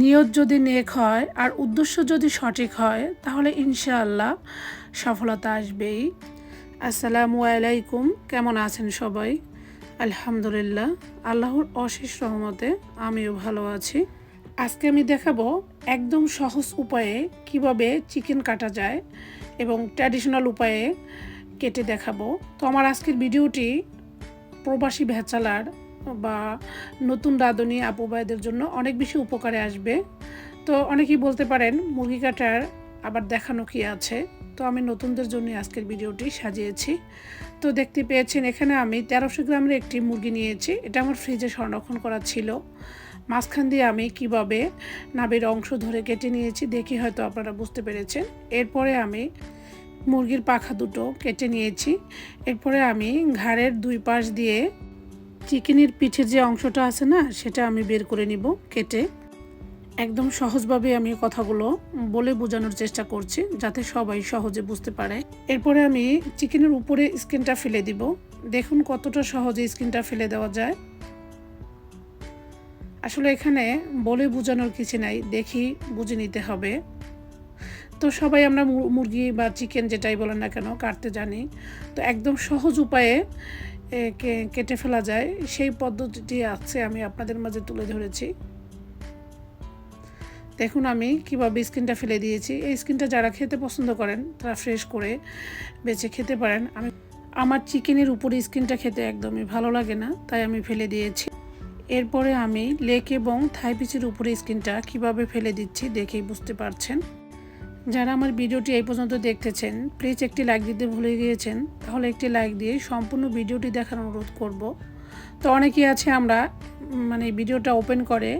নিয়ত যদি নেক হয় আর উদ্দেশ্য যদি সঠিক হয়, তাহলে ইনশাআল্লাহ সফলতা আসবেই। আসসালামু আলাইকুম, কেমন আছেন সবাই? আলহামদুলিল্লাহ, আল্লাহর অশেষ রহমতে আমিও ভালো আছি। আজকে আমি দেখাবো একদম সহজ উপায়ে কীভাবে চিকেন কাটা যায় এবং ট্র্যাডিশনাল উপায়ে কেটে দেখাবো। তো আমার আজকের ভিডিওটি প্রবাসী ভেচালার বা নতুন রাঁধুনি আপু ভাইদের জন্য অনেক বেশি উপকারে আসবে। তো অনেকেই বলতে পারেন, মুরগি কাটার আবার দেখানো কি আছে? তো আমি নতুনদের জন্য আজকের ভিডিওটি সাজিয়েছি। তো দেখতে পেয়েছেন, এখানে আমি তেরোশো গ্রামের একটি মুরগি নিয়েছি। এটা আমার ফ্রিজে সংরক্ষণ করা ছিল। মাঝখান দিয়ে আমি কীভাবে নাবির অংশ ধরে কেটে নিয়েছি দেখি হয়তো আপনারা বুঝতে পেরেছেন। এরপরে আমি মুরগির পাখা দুটো কেটে নিয়েছি। এরপরে আমি ঘাড়ের দুই পাশ দিয়ে চিকেনের পিঠের যে অংশটা আছে না, সেটা আমি বের করে নিব কেটে। একদম সহজভাবে আমি কথাগুলো বলে বোঝানোর চেষ্টা করছি, যাতে সবাই সহজে বুঝতে পারে। এরপরে আমি চিকেনের উপরে স্কিনটা ফেলে দিব। দেখুন কতটা সহজে স্কিনটা ফেলে দেওয়া যায়। আসলে এখানে বলে বোঝানোর কিছু নাই, দেখি বুঝে নিতে হবে। তো সবাই আমরা মুরগি বা চিকেন যেটাই বলেন না কেন কাটতে জানি। তো একদম সহজ উপায়ে কেটে ফেলা যায়। সেই পদ্ধতিটি আছে আমি আপনাদের মাঝে তুলে ধরেছি। দেখুন আমি কীভাবে স্কিনটা ফেলে দিয়েছি। এই স্কিনটা যারা খেতে পছন্দ করেন, তারা ফ্রেশ করে বেছে খেতে পারেন। আমি, আমার চিকেনের উপরে স্কিনটা খেতে একদমই ভালো লাগে না, তাই আমি ফেলে দিয়েছি। এরপরে আমি লেক এবং থাই পিচের উপরে স্কিনটা কীভাবে ফেলে দিচ্ছি দেখেই বুঝতে পারছেন। যারা আমার ভিডিওটি এই পর্যন্ত দেখতেছেন প্লিজ একটি লাইক দিতে ভুলে গিয়েছেন, তাহলে একটি লাইক দিয়ে সম্পূর্ণ ভিডিওটি দেখার অনুরোধ করব। তো অনেকেই আছে আমরা মানে ভিডিওটা ওপেন করে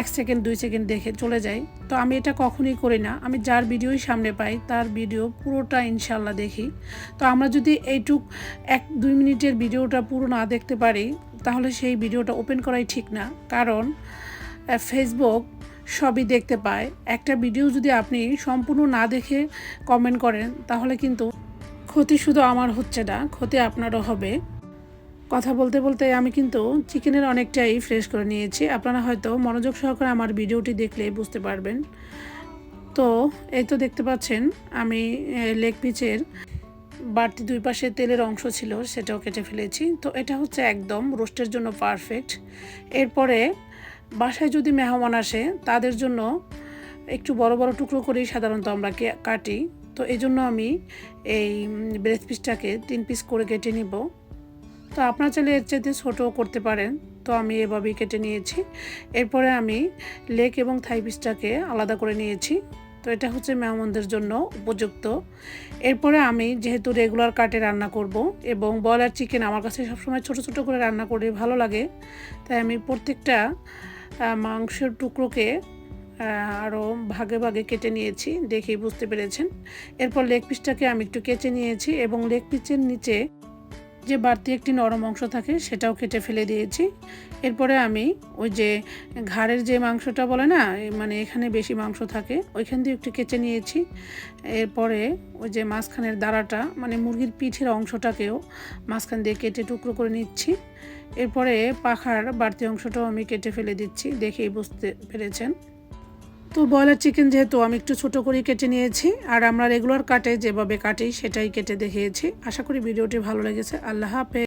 এক সেকেন্ড দুই সেকেন্ড দেখে চলে যাই। তো আমি এটা কখনই করি না। আমি যার ভিডিওই সামনে পাই, তার ভিডিও পুরোটা ইনশাল্লাহ দেখি। তো আমরা যদি এইটুক এক, দুই মিনিটের ভিডিওটা পুরো না দেখতে পারি, তাহলে সেই ভিডিওটা ওপেন করাই ঠিক না। কারণ ফেসবুক সবই দেখতে পায়। একটা ভিডিও যদি আপনি সম্পূর্ণ না দেখে কমেন্ট করেন, তাহলে কিন্তু ক্ষতি শুধু আমার হচ্ছে না, ক্ষতি আপনারও হবে। কথা বলতে বলতে আমি কিন্তু চিকেনের অনেকটাই ফ্রেশ করে নিয়েছি। আপনারা হয়তো মনোযোগ সহকারে আমার ভিডিওটি দেখলে বুঝতে পারবেন। তো, এই তো দেখতে পাচ্ছেন, আমি লেগ পিচের বাড়তি দুই পাশে তেলের অংশ ছিল, সেটাও কেটে ফেলেছি। তো এটা হচ্ছে একদম রোস্টের জন্য পারফেক্ট এরপরে বাসায় যদি মেহমান আসে, তাদের জন্য একটু বড় বড় টুকরো করেই সাধারণত আমরা কাটি। তো এই জন্য আমি এই ব্রেস পিসটাকে তিন পিস করে কেটে নিব। তো আপনার চাইলে এর চাইতে ছোটো করতে পারেন। তো আমি এভাবেই কেটে নিয়েছি। এরপরে আমি লেক এবং থাই পিসটাকে আলাদা করে নিয়েছি। তো এটা হচ্ছে মেহমানদের জন্য উপযুক্ত। এরপরে আমি যেহেতু রেগুলার কাটে রান্না করব এবং ব্রয়লার চিকেন আমার কাছে সবসময় ছোট ছোট করে রান্না করে ভালো লাগে, তাই আমি প্রত্যেকটা মাংসের টুকরোকে আরও ভাগে ভাগে কেটে নিয়েছি দেখেই বুঝতে পেরেছেন। এরপর লেগ পিসটাকে আমি একটু কেটে নিয়েছি এবং লেগ পিসের নিচে যে বাড়তি একটি নরম অংশ থাকে সেটাও কেটে ফেলে দিয়েছি। এরপরে আমি ওই যে ঘাড়ের যে মাংসটা বলে না মানে এখানে বেশি মাংস থাকে, ওইখান দিয়ে একটু কেটে নিয়েছি। এরপরে ওই যে মাঝখানের দাঁড়াটা মানে মুরগির পিঠের অংশটাকেও মাঝখান দিয়ে কেটে টুকরো করে নিচ্ছি। এরপরে পাখার বাড়তি অংশটাও আমি কেটে ফেলে দিচ্ছি, দেখেই বুঝতে পেরেছেন। তো ব্রয়লার চিকেন যেহেতু আমি একটু ছোট করে কেটে নিয়েছি, আর আমরা রেগুলার কাটে, যেভাবে কাটি সেটাই কেটে দেখিয়েছি। আশা করি ভিডিওটি ভালো লেগেছে। আল্লাহ হাফেজ।